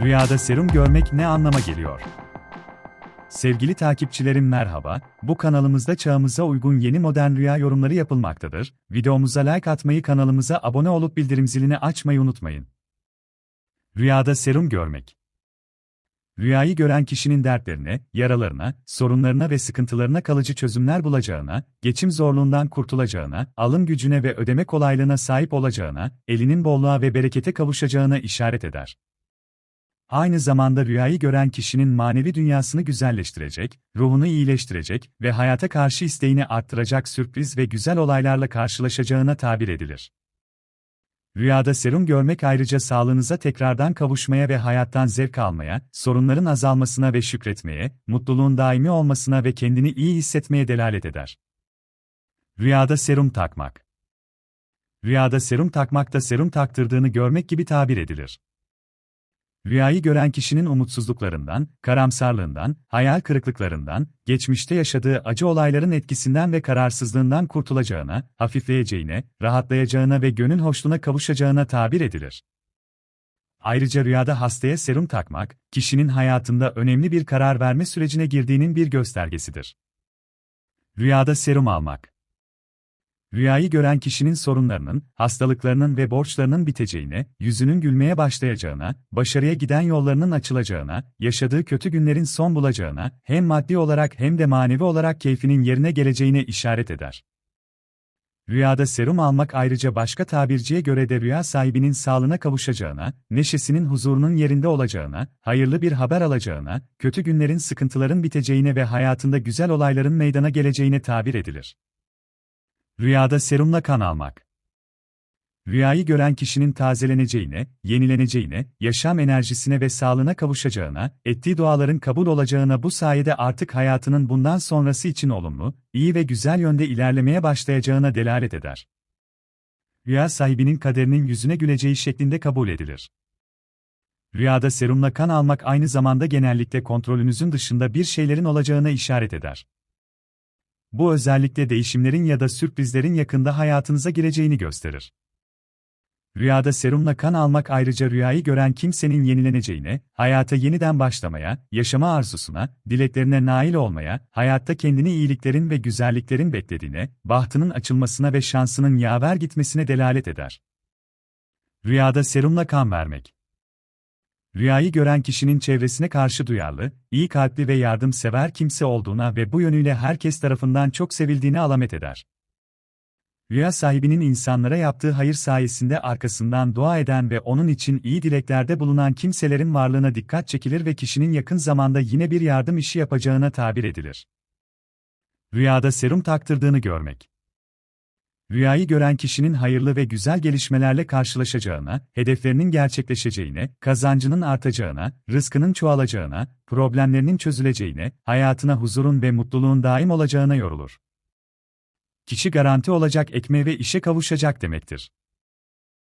Rüyada serum görmek ne anlama geliyor? Sevgili takipçilerim merhaba, bu kanalımızda çağımıza uygun yeni modern rüya yorumları yapılmaktadır. Videomuza like atmayı kanalımıza abone olup bildirim zilini açmayı unutmayın. Rüyada serum görmek Rüyayı gören kişinin dertlerine, yaralarına, sorunlarına ve sıkıntılarına kalıcı çözümler bulacağına, geçim zorluğundan kurtulacağına, alım gücüne ve ödeme kolaylığına sahip olacağına, elinin bolluğa ve berekete kavuşacağına işaret eder. Aynı zamanda rüyayı gören kişinin manevi dünyasını güzelleştirecek, ruhunu iyileştirecek ve hayata karşı isteğini arttıracak sürpriz ve güzel olaylarla karşılaşacağına tabir edilir. Rüyada serum görmek ayrıca sağlığınıza tekrardan kavuşmaya ve hayattan zevk almaya, sorunların azalmasına ve şükretmeye, mutluluğun daimi olmasına ve kendini iyi hissetmeye delalet eder. Rüyada serum takmak Rüyada serum takmak da serum taktırdığını görmek gibi tabir edilir. Rüyayı gören kişinin umutsuzluklarından, karamsarlığından, hayal kırıklıklarından, geçmişte yaşadığı acı olayların etkisinden ve kararsızlığından kurtulacağına, hafifleyeceğine, rahatlayacağına ve gönül hoşluğuna kavuşacağına tabir edilir. Ayrıca rüyada hastaya serum takmak, kişinin hayatında önemli bir karar verme sürecine girdiğinin bir göstergesidir. Rüyada serum almak Rüyayı gören kişinin sorunlarının, hastalıklarının ve borçlarının biteceğine, yüzünün gülmeye başlayacağına, başarıya giden yollarının açılacağına, yaşadığı kötü günlerin son bulacağına, hem maddi olarak hem de manevi olarak keyfinin yerine geleceğine işaret eder. Rüyada serum almak ayrıca başka tabirciye göre de rüya sahibinin sağlığına kavuşacağına, neşesinin huzurunun yerinde olacağına, hayırlı bir haber alacağına, kötü günlerin sıkıntıların biteceğine ve hayatında güzel olayların meydana geleceğine tabir edilir. Rüyada serumla kan almak. Rüyayı gören kişinin tazeleneceğine, yenileneceğine, yaşam enerjisine ve sağlığına kavuşacağına, ettiği duaların kabul olacağına bu sayede artık hayatının bundan sonrası için olumlu, iyi ve güzel yönde ilerlemeye başlayacağına delalet eder. Rüya sahibinin kaderinin yüzüne güleceği şeklinde kabul edilir. Rüyada serumla kan almak aynı zamanda genellikle kontrolünüzün dışında bir şeylerin olacağına işaret eder. Bu özellikle değişimlerin ya da sürprizlerin yakında hayatınıza gireceğini gösterir. Rüyada serumla kan almak ayrıca rüyayı gören kimsenin yenileneceğine, hayata yeniden başlamaya, yaşama arzusuna, dileklerine nail olmaya, hayatta kendini iyiliklerin ve güzelliklerin beklediğine, bahtının açılmasına ve şansının yaver gitmesine delalet eder. Rüyada serumla kan vermek Rüyayı gören kişinin çevresine karşı duyarlı, iyi kalpli ve yardımsever kimse olduğuna ve bu yönüyle herkes tarafından çok sevildiğine alamet eder. Rüya sahibinin insanlara yaptığı hayır sayesinde arkasından dua eden ve onun için iyi dileklerde bulunan kimselerin varlığına dikkat çekilir ve kişinin yakın zamanda yine bir yardım işi yapacağına tabir edilir. Rüyada serum taktırdığını görmek Rüyayı gören kişinin hayırlı ve güzel gelişmelerle karşılaşacağına, hedeflerinin gerçekleşeceğine, kazancının artacağına, rızkının çoğalacağına, problemlerinin çözüleceğine, hayatına huzurun ve mutluluğun daim olacağına yorulur. Kişi garanti olacak ekmeğe ve işe kavuşacak demektir.